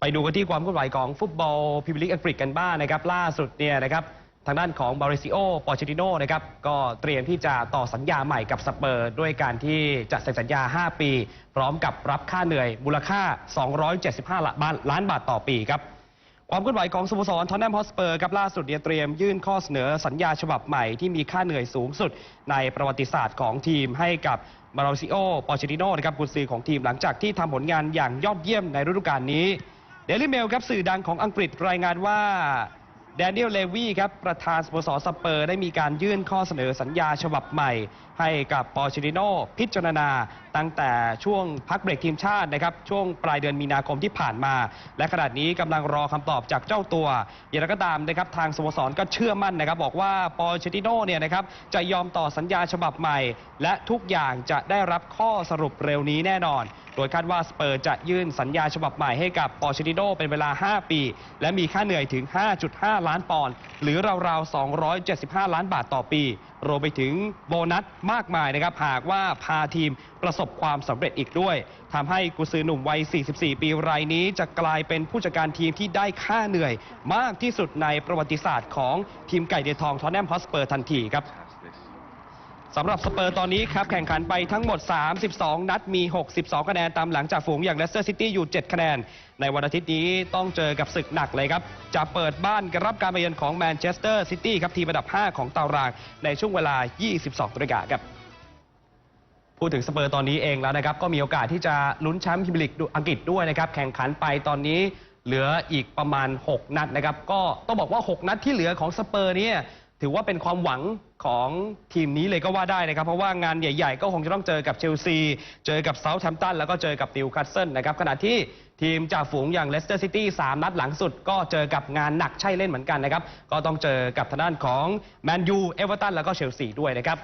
ไปดูกันที่ความเคลื่อนไหวของฟุตบอลพรีเมียร์ลีกอังกฤษกันบ้างนะครับ ล่าสุดเนี่ยนะครับทางด้านของบาริซิโอปอเชติโนนะครับก็เตรียมที่จะต่อสัญญาใหม่กับสเปอร์ด้วยการที่จะเซ็นสัญญา 5 ปี พร้อมกับรับค่าเหนื่อยมูลค่า 275 ล้านบาทต่อปีครับความเคลื่อนไหวของสโมสรทอนแนมฮอสเปอร์ครับล่าสุดเนี่ยเตรียมยื่นข้อเสนอสัญญาฉบับใหม่ที่มีค่าเหนื่อยสูงสุดในประวัติศาสตร์ของทีมให้กับมาราซิโอปอเชติโนนะครับกุนซือของทีมหลังจากที่ทำผลงานอย่างยอดเยี่ยมในฤดูกาลนี้ เดลิเมลครับสื่อดังของอังกฤษรายงานว่าแดเนียลเลวีครับประธานสโมสรสเปอร์ได้มีการยื่นข้อเสนอสัญญาฉบับใหม่ ให้กับปอเชติโนพิจารณา ตั้งแต่ช่วงพักเบรกทีมชาตินะครับ ช่วงปลายเดือนมีนาคมที่ผ่านมา และขณะนี้กำลังรอคำตอบจากเจ้าตัวอย่างไรก็ตามนะครับทางสโมสรก็เชื่อมั่นนะครับ บอกว่าปอเชติโนเนี่ยนะครับจะยอมต่อสัญญาฉบับใหม่ และทุกอย่างจะได้รับข้อสรุปเร็วนี้แน่นอน โดยคาดว่าสเปอร์จะยื่นสัญญาฉบับใหม่ให้กับปอเชติโนเป็นเวลา 5 ปี และมีค่าเหนื่อยถึง 5.5 ล้านปอนด์หรือราวๆ 275 ล้านบาทต่อปี รวมไปถึงโบนัสมากมายนะครับหากว่าพาทีมประสบความสำเร็จอีกด้วยทำให้กุซือหนุ่มวัย 44 ปีรายนี้ จะกลายเป็นผู้จัดการทีมที่ได้ค่าเหนื่อย มากที่สุดในประวัติศาสตร์ของทีมไก่เดือทองทอนแนมฮอสเปอร์ทันทีครับ สำหรับสเปอร์ตอนนี้ครับแข่งขันไปทั้งหมด 32 นัดมี 62 คะแนนตามหลังจากฝูงอย่างเลสเตอร์ซิตี้อยู่ 7 คะแนน ในวันอาทิตย์นี้ต้องเจอกับศึกหนักเลยครับ จะเปิดบ้านรับการมาเยือนของแมนเชสเตอร์ซิตี้ครับทีมอันดับ 5 ของตาราง ในช่วงเวลา 22นาฬิกาครับพูดถึงสเปอร์ตอนนี้เองแล้วนะครับ ก็มีโอกาสที่จะลุ้นแชมป์พรีเมียร์ลีกอังกฤษด้วยนะครับ แข่งขันไปตอนนี้เหลืออีกประมาณ 6 นัดนะครับ ก็ต้องบอกว่า 6 นัดที่เหลือของสเปอร์เนี่ย ถือว่าเป็นความหวังของทีมนี้เลยก็ว่าได้นะครับ เพราะว่างานใหญ่ๆ ก็คงจะต้องเจอกับเชลซี เจอกับเซาท์แฮมป์ตันแล้วก็เจอกับนิวคาสเซิลนะครับขณะที่ทีมจ่าฝูงอย่างเลสเตอร์ซิตี้สามนัดหลังสุด ก็เจอกับงานหนักใช่เล่นเหมือนกันนะครับ ก็ต้องเจอกับทางด้านของแมนยูเอเวอร์ตันแล้วก็เชลซีด้วยนะครับ